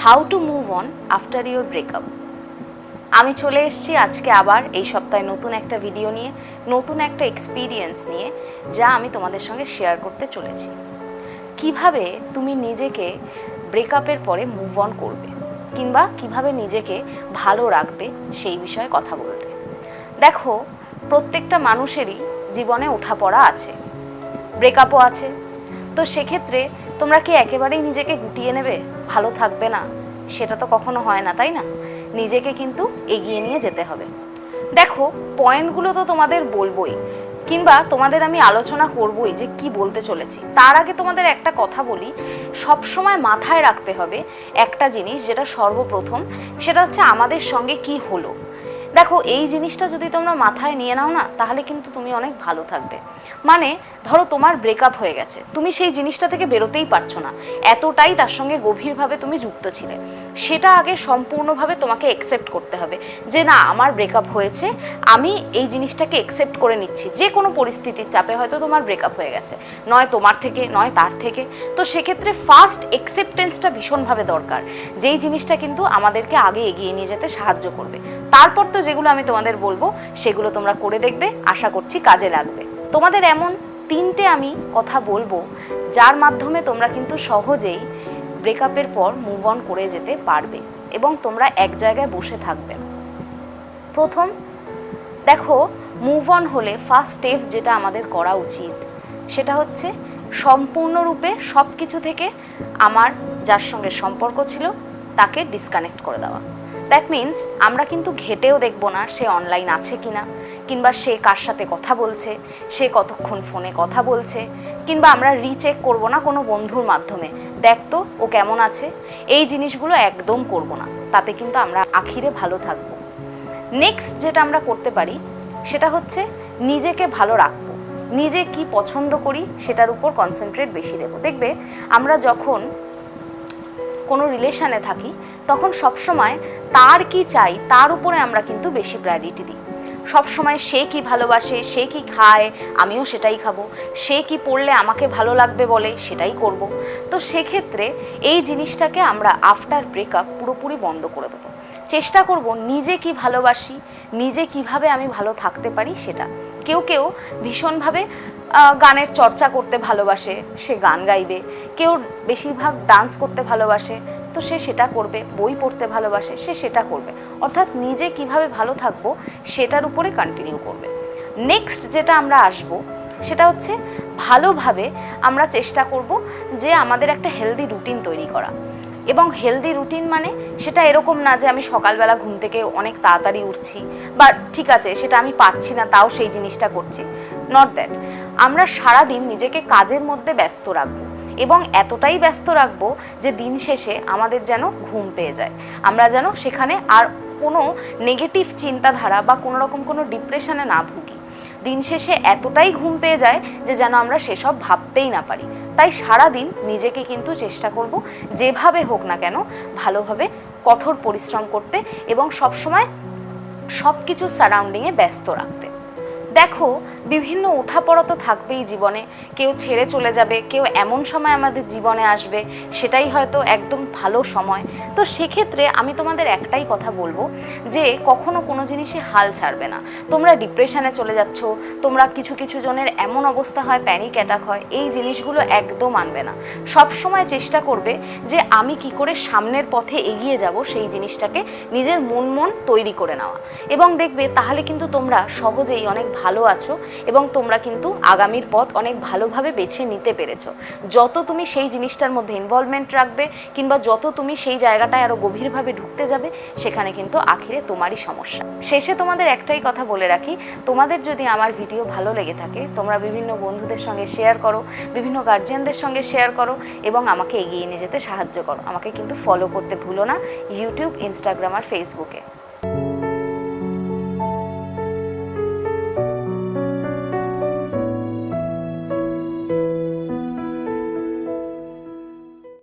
How to move on after your breakup. আমি চলে এসেছি আজকে আবার এই সপ্তাহে নতুন একটা ভিডিও নিয়ে, নতুন একটা এক্সপিরিয়েন্স নিয়ে, যা আমি তোমাদের সঙ্গে শেয়ার করতে চলেছি। কীভাবে তুমি নিজেকে ব্রেকআপের পরে মুভ অন করবে, কিংবা কীভাবে নিজেকে ভালো রাখবে সেই বিষয়ে কথা বলতে। দেখো, প্রত্যেকটা মানুষেরই জীবনে ওঠাপড়া আছে ব্রেকআপও আছে। তো সেক্ষেত্রে তোমরা কি একেবারেই নিজেকে গুটিয়ে নেবে? ভালো থাকবে না। সেটা তো কখনো হয় না, তাই না? নিজেকে কিন্তু এগিয়ে নিয়ে যেতে হবে। দেখো, পয়েন্টগুলো তো তোমাদের বলবোই, কিংবা তোমাদের আমি আলোচনা করবই যে কি বলতে চলেছি। তার আগে তোমাদের একটা কথা বলি, সবসময় মাথায় রাখতে হবে একটা জিনিস যেটা সর্বপ্রথম, সেটা হচ্ছে আমাদের সঙ্গে কি হলো। দেখো, এই জিনিসটা যদি তোমরা মাথায় নিয়ে নাও না, তাহলে কিন্তু তুমি অনেক ভালো থাকবে। মানে ধরো তোমার ব্রেকআপ হয়ে গেছে, তুমি সেই জিনিসটা থেকে বেরোতেই পারছ না। এতটাই তার সঙ্গে গভীরভাবে তুমি যুক্ত ছিলে। সেটা আগে সম্পূর্ণভাবে তোমাকে অ্যাকসেপ্ট করতে হবে। যে না, আমার ব্রেকআপ হয়েছে, আমি এই জিনিসটাকে অ্যাকসেপ্ট করে নিচ্ছি। যে কোনো পরিস্থিতির চাপে হয়তো তোমার ব্রেকআপ হয়ে গেছে। নয় তোমার থেকে, নয় তার থেকে। তো সেক্ষেত্রে ফার্স্ট অ্যাকসেপ্টেন্সটা ভীষণভাবে দরকার। যেই জিনিসটা কিন্তু আমাদেরকে আগে এগিয়ে নিয়ে যেতে সাহায্য করবে। তারপর তো যেগুলো আমি তোমাদের বলব, সেগুলো তোমরা করে দেখবে। আশা করছি কাজে লাগবে। তোমাদের এমন তিনটে আমি কথা বলব, যার মাধ্যমে তোমরা কিন্তু সহজেই ব্রেকআপের পর মুভ অন করে যেতে পারবে এবং তোমরা এক জায়গায় বসে থাকবে। প্রথম, দেখো মুভ অন হলে ফার্স্ট স্টেপ যেটা আমাদের করা উচিত, সেটা হচ্ছে সম্পূর্ণরূপে সব কিছু থেকে আমার যার সঙ্গে সম্পর্ক ছিল তাকে ডিসকানেক্ট করে দেওয়া। দ্যাট মিন্স আমরা কিন্তু ঘেটেও দেখব না সে অনলাইন আছে কিনা। কিংবা সে কার সাথে কথা বলছে, সে কতক্ষণ ফোনে কথা বলছে, কিংবা আমরা রিচেক করব না কোনো বন্ধুর মাধ্যমে। দেখ তো ও কেমন আছে। এই জিনিসগুলো একদম করব না। তাতে কিন্তু আমরা আখিরে ভালো থাকব। নেক্সট যেটা আমরা করতে পারি, সেটা হচ্ছে নিজেকে ভালো রাখব। নিজে কি পছন্দ করি, সেটার উপর কনসেন্ট্রেট বেশি দেবো। দেখবে, আমরা যখন কোনো রিলেশানে থাকি, তখন সবসময় তার কি চাই, তার উপরে আমরা কিন্তু বেশি প্রায়োরিটি দিই। সবসময় সে কি ভালোবাসে, সে কি খায়, আমিও সেটাই খাব। সে কি পড়লে আমাকে ভালো লাগবে বলে, সেটাই করব। তো সেক্ষেত্রে এই জিনিসটাকে আমরা আফটার ব্রেকআপ পুরোপুরি বন্ধ করে দেবো। চেষ্টা করব নিজে কি ভালোবাসি, নিজে কীভাবে আমি ভালো থাকতে পারি সেটা। কেউ কেউ ভীষণভাবে গানের চর্চা করতে ভালোবাসে, সে গান গাইবে। কেউ বেশিরভাগ ডান্স করতে ভালোবাসে তো সে সেটা করবে, বই পড়তে ভালোবাসে, সে সেটা করবে। অর্থাৎ নিজে কীভাবে ভালো থাকব সেটার উপরে কন্টিনিউ করবে। নেক্সট যেটা আমরা আসব, সেটা হচ্ছে ভালোভাবে আমরা চেষ্টা করব যে আমাদের একটা হেলদি রুটিন তৈরি করা। এবং হেলদি রুটিন মানে সেটা এরকম না যে আমি সকালবেলা ঘুম থেকে অনেক তাড়াতাড়ি উঠছি, বা ঠিক আছে, সেটা আমি পারছি না, তাও সেই জিনিসটা করছি। নট দ্যাট আমরা সারাদিন নিজেকে কাজের মধ্যে ব্যস্ত রাখব। এবং এতটাই ব্যস্ত রাখব যে দিন শেষে আমাদের যেন ঘুম পেয়ে যায়। আমরা যেন সেখানে আর কোনো নেগেটিভ চিন্তাধারা বা কোনো রকম কোনো ডিপ্রেশনে না ভুগি। দিন শেষে এতটাই ঘুম পেয়ে যায় যে যেন আমরা সেসব ভাবতেই না পারি। তাই সারা দিন নিজেকে কিন্তু চেষ্টা করব, যেভাবে হোক না কেন ভালোভাবে কঠোর পরিশ্রম করতে এবং সবসময় সব কিছু সারাউন্ডিংয়ে ব্যস্ত রাখতে। দেখো, বিভিন্ন ওঠাপড়া তো থাকবেই জীবনে। কেউ ছেড়ে চলে যাবে, কেউ এমন সময় আমাদের জীবনে আসবে, সেটাই হয়তো একদম ভালো সময়। তো সেক্ষেত্রে আমি তোমাদের একটাই কথা বলব, যে কখনো কোনো জিনিসে হাল ছাড়বে না। তোমরা ডিপ্রেশনে চলে যাচ্ছ, তোমরা কিছু কিছু জনের এমন অবস্থা হয় প্যানিক অ্যাটাক হয়, এই জিনিসগুলো একদম আনবে না। সব সময় চেষ্টা করবে যে আমি কি করে সামনের পথে এগিয়ে যাব সেই জিনিসটাকে নিজের মন মন তৈরি করে নেওয়া। এবং দেখবে তাহলে কিন্তু তোমরা সহজেই অনেক ভালো আছো এবং তোমরা কিন্তু আগামীর পথ অনেক ভালোভাবে বেছে নিতে পেরেছ। যত তুমি সেই জিনিসটার মধ্যে ইনভলভমেন্ট রাখবে কিংবা যত তুমি সেই জায়গাটায় আরও গভীরভাবে ঢুকতে যাবে, সেখানে কিন্তু আখিরে তোমারই সমস্যা। শেষে তোমাদের একটাই কথা বলে রাখি, তোমাদের যদি আমার ভিডিও ভালো লেগে থাকে, তোমরা বিভিন্ন বন্ধুদের সঙ্গে শেয়ার করো, বিভিন্ন গার্জিয়ানদের সঙ্গে শেয়ার করো এবং আমাকে এগিয়ে নিয়ে যেতে সাহায্য করো। আমাকে কিন্তু ফলো করতে ভুলো না ইউটিউব ইনস্টাগ্রাম আর ফেসবুকে